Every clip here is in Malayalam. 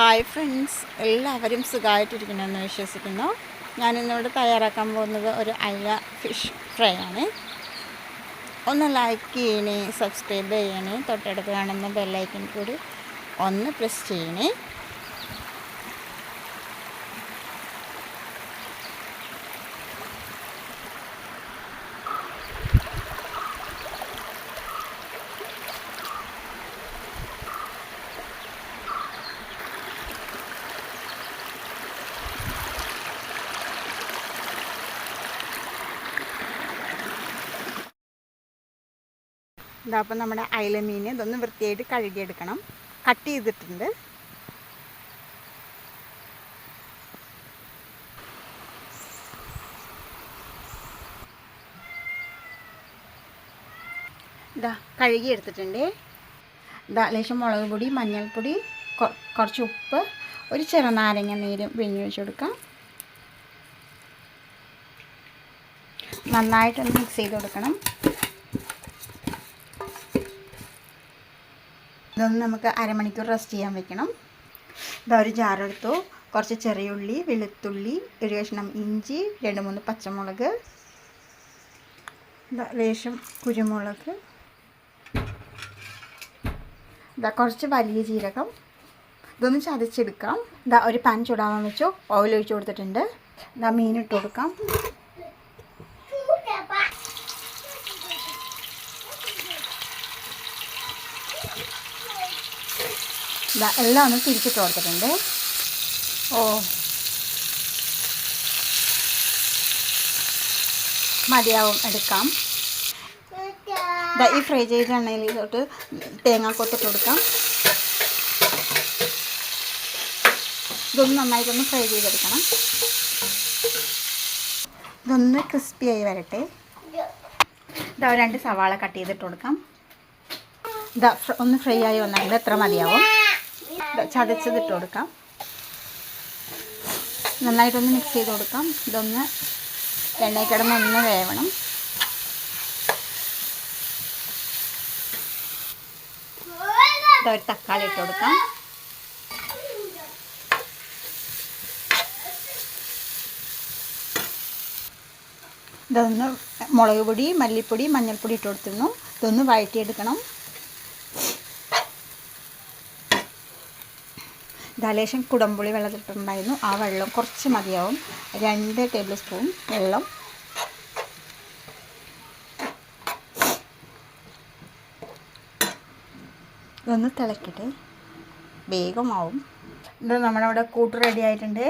ഹായ് ഫ്രണ്ട്സ് എല്ലാവരും സുഖമായിട്ടിരിക്കണമെന്ന് വിശ്വസിക്കുന്നു. ഞാനിന്നിവിടെ തയ്യാറാക്കാൻ പോകുന്നത് ഒരു അയ്യ ഫിഷ് ഫ്രൈ ആണ്. ഒന്ന് ലൈക്ക് ചെയ്യണേ സബ്സ്ക്രൈബ് ചെയ്യണേ തൊട്ടടുത്ത് കാണുന്ന ബെല്ലൈക്കൻ കൂടി ഒന്ന് പ്രസ് ചെയ്യണേ. ഇതാ അപ്പം നമ്മുടെ അയല മീൻ ഇതൊന്ന് വൃത്തിയായിട്ട് കഴുകിയെടുക്കണം. കട്ട് ചെയ്തിട്ടുണ്ട്. ഇതാ കഴുകി എടുത്തിട്ടുണ്ട് ഇതാ ലേശം മുളക് പൊടി മഞ്ഞൾപ്പൊടി കുറച്ച് ഉപ്പ് ഒരു ചെറുനാരങ്ങ നീരും പിഴിഞ്ഞ് വെച്ച് കൊടുക്കാം. നന്നായിട്ടൊന്ന് മിക്സ് ചെയ്ത് കൊടുക്കണം. ഇതൊന്ന് നമുക്ക് അരമണിക്കൂർ റെസ്റ്റ് ചെയ്യാൻ വെക്കണം. ഇതാ ഒരു ജാറെടുത്തു കുറച്ച് ചെറിയുള്ളി വെളുത്തുള്ളി ഒരു കഷ്ണം ഇഞ്ചി രണ്ട് മൂന്ന് പച്ചമുളക്. ഇതാ ലേശം കുരുമുളക്. ഇതാ കുറച്ച് വലിയ ജീരകം. ഇതൊന്ന് ചതച്ചെടുക്കാം. ഇതാ ഒരു പാൻ ചൂടാവാൻ വെച്ചു. ഓയിൽ ഒഴിച്ചു കൊടുത്തിട്ടുണ്ട്. ഇതാ മീൻ ഇട്ട് കൊടുക്കാം. എല്ലാം ഒന്ന് തിരിച്ചിട്ട് കൊടുത്തിട്ടുണ്ട്. ഓ. മതിയാവും എടുക്കാം. ഈ ഫ്രൈ ചെയ്ത എണ്ണയിലോട്ട് തേങ്ങ കൊത്തിട്ട് കൊടുക്കാം. ഇതൊന്ന് നന്നായിട്ടൊന്ന് ഫ്രൈ ചെയ്തെടുക്കണം. ഇതൊന്ന് ക്രിസ്പി ആയി വരട്ടെ. ഇതാ രണ്ട് സവാള കട്ട് ചെയ്തിട്ട് കൊടുക്കാം. ഇതാ ഒന്ന് ഫ്രൈ ആയി വന്നാൽ എത്ര മതിയാവും? ചതച്ചതിട്ട് കൊടുക്കാം നന്നായിട്ടൊന്ന് മിക്സ് ചെയ്ത് കൊടുക്കാം ഇതൊന്ന് എണ്ണയിൽ കിടന്ന് ഒന്ന് വേവണം. ഒരു തക്കാളി ഇട്ട് കൊടുക്കാം ഇതൊന്ന് മുളക് പൊടി മല്ലിപ്പൊടി മഞ്ഞൾപ്പൊടി ഇട്ട് കൊടുത്തിരുന്നു ഇതൊന്ന് വഴറ്റിയെടുക്കണം. ദാലേശം കുടംപുളി വെള്ളത്തിട്ടുണ്ടായിരുന്നു. ആ വെള്ളം കുറച്ച് മതിയാവും. രണ്ട് ടേബിൾ സ്പൂൺ വെള്ളം. ഇതൊന്ന് തിളക്കട്ടെ. വേഗമാവും. ഇത് നമ്മുടെ അവിടെ കൂട്ട് റെഡി ആയിട്ടുണ്ട്.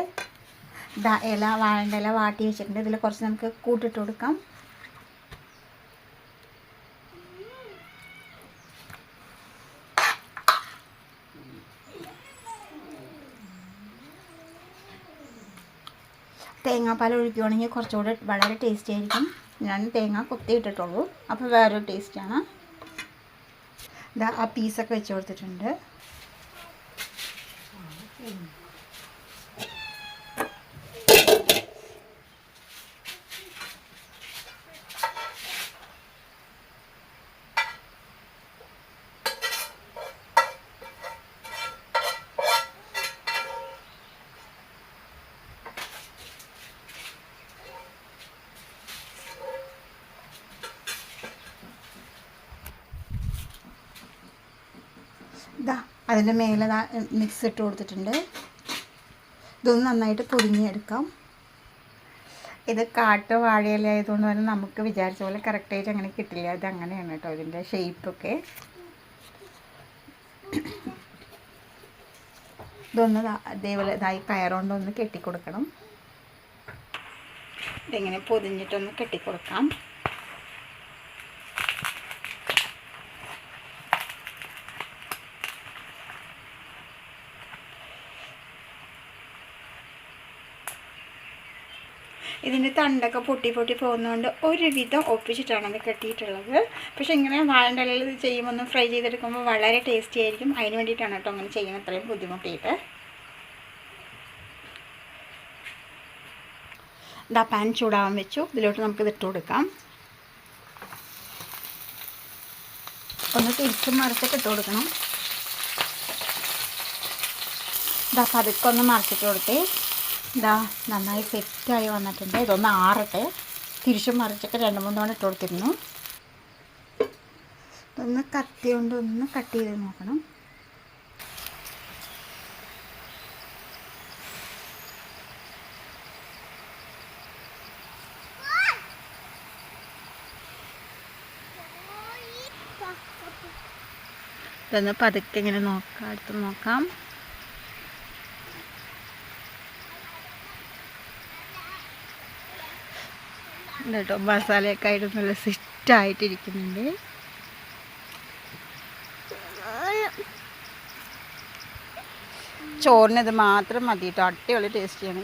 ഇല വാഴന്റെ ഇല വാട്ടി വെച്ചിട്ടുണ്ട്. ഇതിൽ കുറച്ച് നമുക്ക് കൂട്ടിട്ട് കൊടുക്കാം. തേങ്ങാപ്പാൽ ഒഴിക്കുകയാണെങ്കിൽ കുറച്ചുകൂടെ വളരെ ടേസ്റ്റി ആയിരിക്കും. ഞാൻ തേങ്ങ കൊത്തി ഇട്ടിട്ടുള്ളൂ അപ്പോൾ വേറൊരു ടേസ്റ്റാണ് ഇതാ ആ പീസൊക്കെ വെച്ച് കൊടുത്തിട്ടുണ്ട് ഇതാ അതിന്റെ മേലെ മിക്സ് ഇട്ട് കൊടുത്തിട്ടുണ്ട്. ഇതൊന്ന് നന്നായിട്ട് പൊതിഞ്ഞെടുക്കാം ഇത് കാട്ട് വാഴയില ആയതുകൊണ്ട് തന്നെ നമുക്ക് വിചാരിച്ച പോലെ കറക്റ്റായിട്ട് അങ്ങനെ കിട്ടില്ല. ഇത് അങ്ങനെയാണ് കേട്ടോ ഇതിന്റെ ഷേപ്പൊക്കെ ഇതൊന്ന് അതേപോലെ ഇതായി കയറുകൊണ്ടൊന്ന് കെട്ടിക്കൊടുക്കണം. ഇതിങ്ങനെ പൊതിഞ്ഞിട്ടൊന്ന് കെട്ടിക്കൊടുക്കാം. ഇതിന്റെ തണ്ടൊക്കെ പൊട്ടി പൊട്ടി പോകുന്നതുകൊണ്ട് ഒരുവിധം ഒപ്പിച്ചിട്ടാണ് അത് കെട്ടിയിട്ടുള്ളത്. പക്ഷേ ഇങ്ങനെ വാഴന്റെ ഇലയിൽ ചെയ്യുമ്പോൾ ഒന്ന് ഫ്രൈ ചെയ്തെടുക്കുമ്പോൾ വളരെ ടേസ്റ്റി ആയിരിക്കും. അതിന് വേണ്ടിയിട്ടാണ് കേട്ടോ അങ്ങനെ ചെയ്യുന്നത്. അത്രയും ബുദ്ധിമുട്ടിയിട്ട്. ഇതാ പാൻ ചൂടാവാൻ വെച്ചു. ഇതിലോട്ട് നമുക്ക് ഇട്ട് കൊടുക്കാം. ഒന്ന് തിരിച്ചും മറിച്ചൊക്കെ ഇട്ട് കൊടുക്കണം. ഇതാ പതുക്കെ ഒന്ന് മറിച്ചിട്ട് കൊടുത്തേ. ഇതാ നന്നായി സെറ്റായി വന്നിട്ടുണ്ട്. ഇതൊന്ന് ആറട്ടെ. തിരിച്ചും മറിച്ചൊക്കെ രണ്ട് മൂന്ന് തവണ ഇട്ട് കൊടുത്തിരുന്നു. ഇതൊന്ന് കത്തി കൊണ്ട് ഒന്ന് കട്ട് ചെയ്ത് നോക്കണം. ഇതൊന്ന് പതുക്കെ ഇങ്ങനെ നോക്കാം അടുത്ത് നോക്കാം. കേട്ടോ മസാലയൊക്കെ ആയിട്ട് നല്ല സെറ്റായിട്ടിരിക്കുന്നുണ്ട്. ചോറിനത് മാത്രം മതി കേട്ടോ അടിപൊളി ടേസ്റ്റിയാണ്.